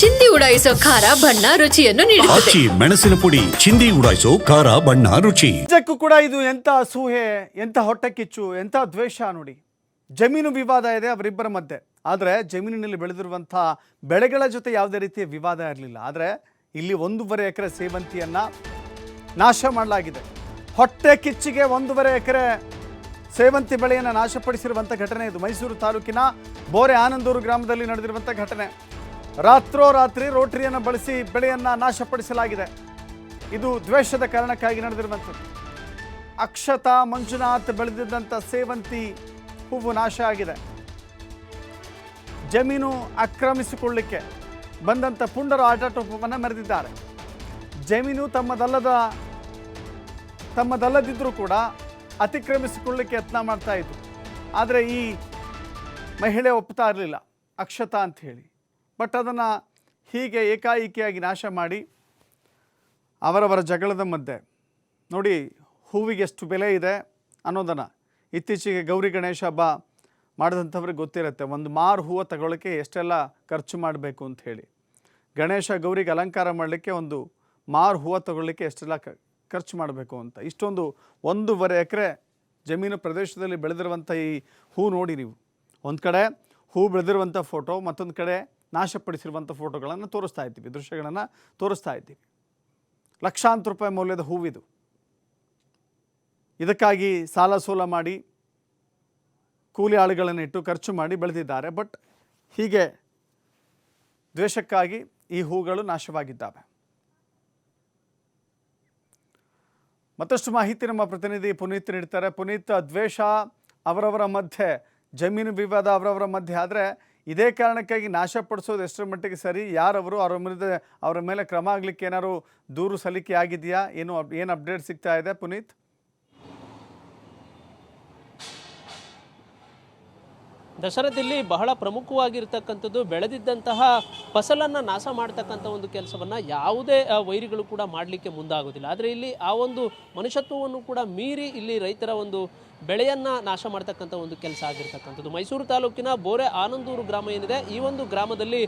ಚಿಂದಿ ಉಡಾಯಿಸೋ ಖಾರ ಬಣ್ಣ ರುಚಿಯನ್ನು ನೀಡುತ್ತದೆ. ಆಚಿ ಮೆಣಸಿನ ಪುಡಿ ಚಿಂದಿ ಉಡಾಯಿಸೋ ಖಾರ ಬಣ್ಣ ರುಚಿ. ನಿಜಕ್ಕೂ ಕೂಡ ಇದು ಎಂಥ ಅಸೂಹೆ ಎಂಥ ಹೊಟ್ಟೆ ಕಿಚ್ಚು ಎಂಥ ದ್ವೇಷ ನೋಡಿ. ಜಮೀನು ವಿವಾದ ಇದೆ ಅವರಿಬ್ಬರ ಮಧ್ಯೆ. ಆದರೆ ಜಮೀನಿನಲ್ಲಿ ಬೆಳೆದಿರುವಂಥ ಬೆಳೆಗಳ ಜೊತೆ ಯಾವುದೇ ರೀತಿಯ ವಿವಾದ ಇರಲಿಲ್ಲ. ಆದರೆ ಇಲ್ಲಿ ಒಂದೂವರೆ ಎಕರೆ ಸೇವಂತಿಯನ್ನು ನಾಶ ಮಾಡಲಾಗಿದೆ. ಹೊಟ್ಟೆ ಕಿಚ್ಚಿಗೆ ಒಂದೂವರೆ ಎಕರೆ ಸೇವಂತಿ ಬೆಳೆಯನ್ನು ನಾಶಪಡಿಸಿರುವಂಥ ಘಟನೆ ಇದು. ಮೈಸೂರು ತಾಲೂಕಿನ ಬೋರೆ ಆನಂದೂರು ಗ್ರಾಮದಲ್ಲಿ ನಡೆದಿರುವಂಥ ಘಟನೆ. ರಾತ್ರೋರಾತ್ರಿ ರೋಟರಿಯನ್ನು ಬಳಸಿ ಬೆಳೆಯನ್ನು ನಾಶಪಡಿಸಲಾಗಿದೆ. ಇದು ದ್ವೇಷದ ಕಾರಣಕ್ಕಾಗಿ ನಡೆದಿರುವಂಥದ್ದು. ಅಕ್ಷತಾ ಮಂಜುನಾಥ್ ಬೆಳೆದಿದ್ದಂಥ ಸೇವಂತಿ ಹೂವು ನಾಶ ಆಗಿದೆ. ಜಮೀನು ಆಕ್ರಮಿಸಿಕೊಳ್ಳಿಕ್ಕೆ ಬಂದಂಥ ಪುಂಡರ ಆಟಾಟೋಪವನ್ನು ಮೆರೆದಿದ್ದಾರೆ. ಜಮೀನು ತಮ್ಮದಲ್ಲದ ತಮ್ಮದಲ್ಲದಿದ್ದರೂ ಕೂಡ ಅತಿಕ್ರಮಿಸಿಕೊಳ್ಳಿಕ್ಕೆ ಯತ್ನ ಮಾಡ್ತಾ ಇದ್ರು. ಆದರೆ ಈ ಮಹಿಳೆ ಒಪ್ತಾ ಇರಲಿಲ್ಲ, ಅಕ್ಷತಾ ಅಂತ ಹೇಳಿ. ಬಟ್ ಅದನ್ನು ಹೀಗೆ ಏಕಾಏಕಿಯಾಗಿ ನಾಶ ಮಾಡಿ ಅವರವರ ಜಗಳದ ಮಧ್ಯೆ, ನೋಡಿ ಹೂವಿಗೆ ಎಷ್ಟು ಬೆಲೆ ಇದೆ ಅನ್ನೋದನ್ನು ಇತ್ತೀಚೆಗೆ ಗೌರಿ ಗಣೇಶ ಹಬ್ಬ ಮಾಡಿದಂಥವ್ರಿಗೆ ಗೊತ್ತಿರುತ್ತೆ. ಒಂದು ಮಾರು ಹೂವು ತಗೊಳ್ಳೋಕ್ಕೆ ಎಷ್ಟೆಲ್ಲ ಖರ್ಚು ಮಾಡಬೇಕು ಅಂತ ಹೇಳಿ. ಗಣೇಶ ಗೌರಿಗೆ ಅಲಂಕಾರ ಮಾಡಲಿಕ್ಕೆ ಒಂದು ಮಾರು ಹೂವು ತಗೊಳ್ಳಿಕ್ಕೆ ಎಷ್ಟೆಲ್ಲ ಖರ್ಚು ಮಾಡಬೇಕು ಅಂತ. ಇಷ್ಟೊಂದು ಒಂದೂವರೆ ಎಕರೆ ಜಮೀನು ಪ್ರದೇಶದಲ್ಲಿ ಬೆಳೆದಿರುವಂಥ ಈ ಹೂ ನೋಡಿ ನೀವು. ಒಂದು ಕಡೆ ಹೂ ಬೆಳೆದಿರುವಂಥ ಫೋಟೋ ಮತ್ತೊಂದು ಕಡೆ ನಾಶಪಡಿಸಿರುವಂಥ ಫೋಟೋಗಳನ್ನು ತೋರಿಸ್ತಾ ಇದ್ದೀವಿ, ದೃಶ್ಯಗಳನ್ನು ತೋರಿಸ್ತಾ ಇದ್ದೀವಿ. ಲಕ್ಷಾಂತರ ರೂಪಾಯಿ ಮೌಲ್ಯದ ಹೂವಿದು. ಇದಕ್ಕಾಗಿ ಸಾಲ ಸೋಲ ಮಾಡಿ, ಕೂಲಿ ಆಳುಗಳನ್ನು ಇಟ್ಟು ಖರ್ಚು ಮಾಡಿ ಬೆಳೆದಿದ್ದಾರೆ. ಬಟ್ ಹೀಗೆ ದ್ವೇಷಕ್ಕಾಗಿ ಈ ಹೂಗಳು ನಾಶವಾಗಿದ್ದಾವೆ. ಮತ್ತಷ್ಟು ಮಾಹಿತಿ ನಮ್ಮ ಪ್ರತಿನಿಧಿ ಪುನೀತ್ ನೀಡ್ತಾರೆ. ಪುನೀತ್ ದ್ವೇಷ ಅವರವರ ಮಧ್ಯೆ, ಜಮೀನು ವಿವಾದ ಅವರವರ ಮಧ್ಯೆ. ಆದರೆ ಇದೇ ಕಾರಣಕ್ಕಾಗಿ ನಾಶಪಡಿಸೋದು ಎಷ್ಟರ ಮಟ್ಟಿಗೆ ಸರಿ? ಯಾರವರು ಅವರ? ಮೇಲೆ ಅವರ ಮೇಲೆ ಕ್ರಮ ಆಗಲಿಕ್ಕೆ ಏನಾದರೂ ದೂರು ಸಲ್ಲಿಕೆ ಆಗಿದೆಯಾ? ಏನು ಏನು ಅಪ್ಡೇಟ್ ಸಿಗ್ತಾ ಇದೆ ಪುನೀತ್? ದಶರಥದಲ್ಲಿ ಬಹಳ ಪ್ರಮುಖವಾಗಿರ್ತಕ್ಕಂಥದ್ದು ಬೆಳೆದಿದ್ದಂತಹ ಫಸಲನ್ನು ನಾಶ ಮಾಡ್ತಕ್ಕಂಥ ಒಂದು ಕೆಲಸವನ್ನು ಯಾವುದೇ ವೈರಿಗಳು ಕೂಡ ಮಾಡಲಿಕ್ಕೆ ಮುಂದಾಗೋದಿಲ್ಲ ಆದರೆ ಇಲ್ಲಿ ಆ ಒಂದು ಮನುಷ್ಯತ್ವವನ್ನು ಕೂಡ ಮೀರಿ ಇಲ್ಲಿ ರೈತರ ಒಂದು ಬೆಳೆಯನ್ನು ನಾಶ ಮಾಡ್ತಕ್ಕಂಥ ಒಂದು ಕೆಲಸ ಆಗಿರ್ತಕ್ಕಂಥದ್ದು. ಮೈಸೂರು ತಾಲೂಕಿನ ಬೋರೆ ಆನಂದೂರು ಗ್ರಾಮ ಏನಿದೆ, ಈ ಒಂದು ಗ್ರಾಮದಲ್ಲಿ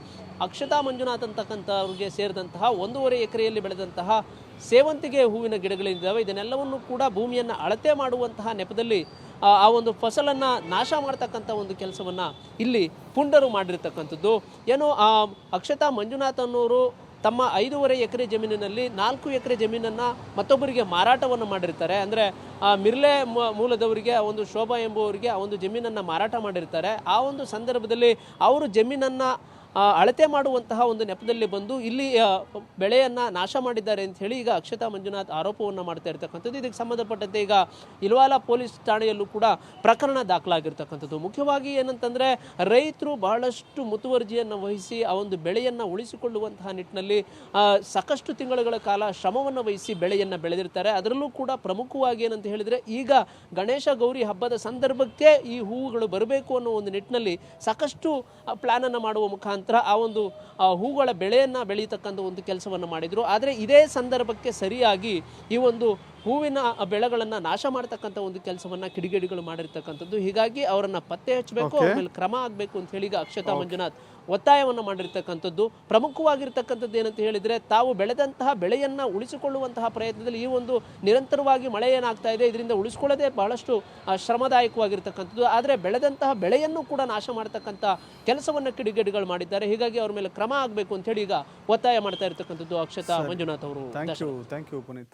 ಅಕ್ಷತಾ ಮಂಜುನಾಥ್ ಅಂತಕ್ಕಂಥವ್ರಿಗೆ ಸೇರಿದಂತಹ ಒಂದೂವರೆ ಎಕರೆಯಲ್ಲಿ ಬೆಳೆದಂತಹ ಸೇವಂತಿಗೆ ಹೂವಿನ ಗಿಡಗಳಿದ್ದಾವೆ. ಇದನ್ನೆಲ್ಲವನ್ನು ಕೂಡ ಭೂಮಿಯನ್ನು ಅಳತೆ ಮಾಡುವಂತಹ ನೆಪದಲ್ಲಿ ಆ ಒಂದು ಫಸಲನ್ನು ನಾಶ ಮಾಡ್ತಕ್ಕಂಥ ಒಂದು ಕೆಲಸವನ್ನು ಇಲ್ಲಿ ಪುಂಡರು ಮಾಡಿರ್ತಕ್ಕಂಥದ್ದು. ಏನು, ಆ, ಅಕ್ಷತಾ ಮಂಜುನಾಥ್ ಅನ್ನೋರು ತಮ್ಮ ಐದೂವರೆ ಎಕರೆ ಜಮೀನಿನಲ್ಲಿ ನಾಲ್ಕು ಎಕರೆ ಜಮೀನನ್ನು ಮತ್ತೊಬ್ಬರಿಗೆ ಮಾರಾಟವನ್ನು ಮಾಡಿರ್ತಾರೆ. ಅಂದರೆ, ಆ, ಮಿರ್ಲೆ ಮೂಲದವರಿಗೆ, ಆ ಒಂದು ಶೋಭಾ ಎಂಬುವರಿಗೆ ಆ ಒಂದು ಜಮೀನನ್ನು ಮಾರಾಟ ಮಾಡಿರ್ತಾರೆ. ಆ ಒಂದು ಸಂದರ್ಭದಲ್ಲಿ ಅವರು ಜಮೀನನ್ನು ಅಳತೆ ಮಾಡುವಂತಹ ಒಂದು ನೆಪದಲ್ಲಿ ಬಂದು ಇಲ್ಲಿ ಬೆಳೆಯನ್ನು ನಾಶ ಮಾಡಿದ್ದಾರೆ ಅಂತ ಹೇಳಿ ಈಗ ಅಕ್ಷತಾ ಮಂಜುನಾಥ್ ಆರೋಪವನ್ನು ಮಾಡ್ತಾ ಇರ್ತಕ್ಕಂಥದ್ದು. ಇದಕ್ಕೆ ಸಂಬಂಧಪಟ್ಟಂತೆ ಈಗ ಇಲ್ವಾಲ ಪೊಲೀಸ್ ಠಾಣೆಯಲ್ಲೂ ಕೂಡ ಪ್ರಕರಣ ದಾಖಲಾಗಿರ್ತಕ್ಕಂಥದ್ದು. ಮುಖ್ಯವಾಗಿ ಏನಂತಂದರೆ, ರೈತರು ಬಹಳಷ್ಟು ಮುತುವರ್ಜಿಯನ್ನು ವಹಿಸಿ, ಆ ಒಂದು ಬೆಳೆಯನ್ನು ಉಳಿಸಿಕೊಳ್ಳುವಂತಹ ನಿಟ್ಟಿನಲ್ಲಿ ಸಾಕಷ್ಟು ತಿಂಗಳುಗಳ ಕಾಲ ಶ್ರಮವನ್ನು ವಹಿಸಿ ಬೆಳೆಯನ್ನು ಬೆಳೆದಿರ್ತಾರೆ. ಅದರಲ್ಲೂ ಕೂಡ ಪ್ರಮುಖವಾಗಿ ಏನಂತ ಹೇಳಿದರೆ, ಈಗ ಗಣೇಶ ಗೌರಿ ಹಬ್ಬದ ಸಂದರ್ಭಕ್ಕೆ ಈ ಹೂವುಗಳು ಬರಬೇಕು ಅನ್ನೋ ಒಂದು ನಿಟ್ಟಿನಲ್ಲಿ ಸಾಕಷ್ಟು ಪ್ಲ್ಯಾನನ್ನು ಮಾಡುವ ಮುಖಾಂತರ ಆ ಒಂದು ಹೂಗಳ ಬೆಳೆಯನ್ನು ಬೆಳೀತಕ್ಕಂಥ ಒಂದು ಕೆಲಸವನ್ನು ಮಾಡಿದರು. ಆದರೆ ಇದೇ ಸಂದರ್ಭಕ್ಕೆ ಸರಿಯಾಗಿ ಈ ಒಂದು ಹೂವಿನ ಬೆಳೆಗಳನ್ನು ನಾಶ ಮಾಡ್ತಕ್ಕಂಥ ಒಂದು ಕೆಲಸವನ್ನು ಕಿಡಿಗೇಡಿಗಳು ಮಾಡಿರ್ತಕ್ಕಂಥದ್ದು. ಹೀಗಾಗಿ ಅವರನ್ನು ಪತ್ತೆ ಹಚ್ಚಬೇಕು ಅವ್ರ ಮೇಲೆ ಕ್ರಮ ಆಗಬೇಕು ಅಂತ ಹೇಳಿ ಈಗ ಅಕ್ಷತಾ ಮಂಜುನಾಥ್ ಒತ್ತಾಯವನ್ನು ಮಾಡಿರ್ತಕ್ಕಂಥದ್ದು. ಪ್ರಮುಖವಾಗಿರ್ತಕ್ಕಂಥದ್ದು ಏನಂತ ಹೇಳಿದರೆ ತಾವು ಬೆಳೆದಂತಹ ಬೆಳೆಯನ್ನು ಉಳಿಸಿಕೊಳ್ಳುವಂತಹ ಪ್ರಯತ್ನದಲ್ಲಿ ಈ ಒಂದು ನಿರಂತರವಾಗಿ ಮಳೆ ಏನಾಗ್ತಾ ಇದೆ ಇದರಿಂದ ಉಳಿಸಿಕೊಳ್ಳದೆ ಬಹಳಷ್ಟು ಶ್ರಮದಾಯಕವಾಗಿರ್ತಕ್ಕಂಥದ್ದು. ಆದರೆ ಬೆಳೆದಂತಹ ಬೆಳೆಯನ್ನು ಕೂಡ ನಾಶ ಮಾಡ್ತಕ್ಕಂಥ ಕೆಲಸವನ್ನು ಕಿಡಿಗೇಡಿಗಳು ಮಾಡಿದ್ದಾರೆ. ಹೀಗಾಗಿ ಅವ್ರ ಮೇಲೆ ಕ್ರಮ ಆಗಬೇಕು ಅಂತ ಹೇಳಿ ಈಗ ಒತ್ತಾಯ ಮಾಡ್ತಾ ಇರ್ತಕ್ಕಂಥದ್ದು ಅಕ್ಷತಾ ಮಂಜುನಾಥ್ ಅವರು. Thank you Puneeth.